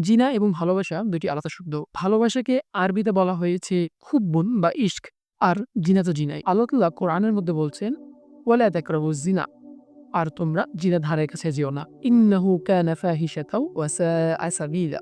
জিনা এবং ভালোবাসা দুটি আলাদা শব্দ। ভালোবাসাকে আরবিতে বলা হয়েছে খুব্বুন বা ইস্ক আর জিনা তো জিনাই। আল্লাহ কোরআনের মধ্যে বলছেন, ওয়ালা তাকরাবু জিনা আর তোমরা জিনা ধারের কাছে যেও না। ইন্নাহু কানা ফাহিশাতাও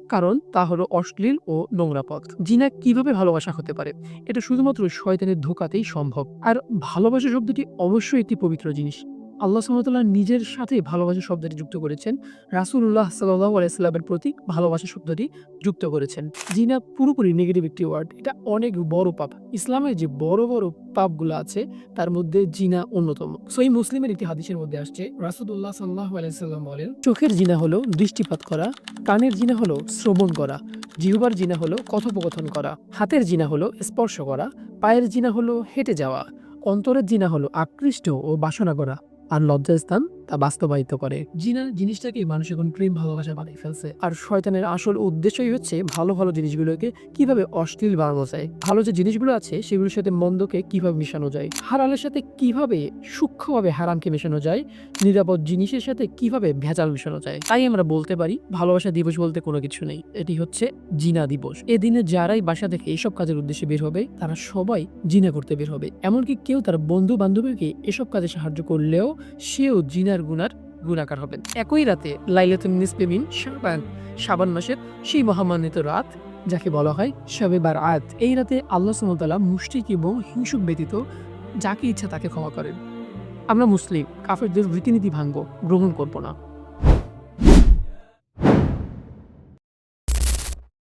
কারণ তা হলো অশ্লীল ও নোংরা পথ। জিনা কীভাবে ভালোবাসা হতে পারে? এটা শুধুমাত্র শয়তানের ধোকাতেই সম্ভব। আর ভালোবাসা শব্দটি অবশ্যই একটি পবিত্র জিনিস। আল্লাহ সুবহানাহু নিজের সাথে ভালোবাসা শব্দটি যুক্ত করেছেন। রাসূলুল্লাহ সাল্লাল্লাহু আলাইহি সাল্লামের প্রতি ভালোবাসা শব্দটি যুক্ত করেছেন। জিনা পুরোপুরি নেগেটিভ একটি ওয়ার্ড এটা অনেক বড় পাপ। ইসলামের যে বড় বড় পাপগুলো আছে, তার মধ্যে জিনা অন্যতম। সই মুসলিমের একটি হাদিসের মধ্যে আসছে, রাসূলুল্লাহ সাল্লাল্লাহু আলাইহি সাল্লাম বলেন, চোখের জিনা হলো দৃষ্টিপাত করা, কানের জিনা হলো শ্রবণ করা, জিহ্বার জিনা হলো কথোপকথন করা, হাতের জিনা হলো স্পর্শ করা, পায়ের জিনা হলো হেঁটে যাওয়া, অন্তরের জিনা হলো আকৃষ্ট ও বাসনা করা। আর লজ্জাস্থান তা বাস্তবায়িত করে। জিনা জিনিসটাকে মানুষ এখন প্রেম ভালোবাসা বানিয়ে ফেলছে। আর শয়তানের আসল উদ্দেশ্যই হচ্ছে ভালো ভালো জিনিসগুলোকে কীভাবে অশ্লীল বানানো যায়। ভালো যে জিনিসগুলো আছে, সেগুলোর সাথে মন্দকে কীভাবে মেশানো যায়? হারালের সাথে কীভাবে সূক্ষ্মভাবে হারামকে মেশানো যায়? নিরাপদ জিনিসের সাথে কীভাবে ভেজাল মেশানো যায়? তাই আমরা বলতে পারি, ভালোবাসা দিবস বলতে কোনো কিছু নেই। এটি হচ্ছে জিনা দিবস। এদিনে যারাই বাসা থেকে এইসব কাজের উদ্দেশ্যে বের হবে, তারা সবাই জিনা করতে বের হবে। এমনকি কেউ তার বন্ধু বান্ধবীকে এসব কাজে সাহায্য করলেও সেও জিনার গুনার গুণাকার হবেন। একই রাতে লাইলাতুন নিসবেমিন শাবান শাবান মাসের সেই মহামান্বিত রাত, যাকে বলা হয় শবে বার আয়াত এই রাতে আল্লাহ সুমতাল্লাহ মুষ্টিক এবং হিংসুক ব্যতীত যাকে ইচ্ছা তাকে ক্ষমা করেন। আমরা মুসলিম, কাফেরদের রীতিনীতি ভাঙ্গ গ্রহণ করব না।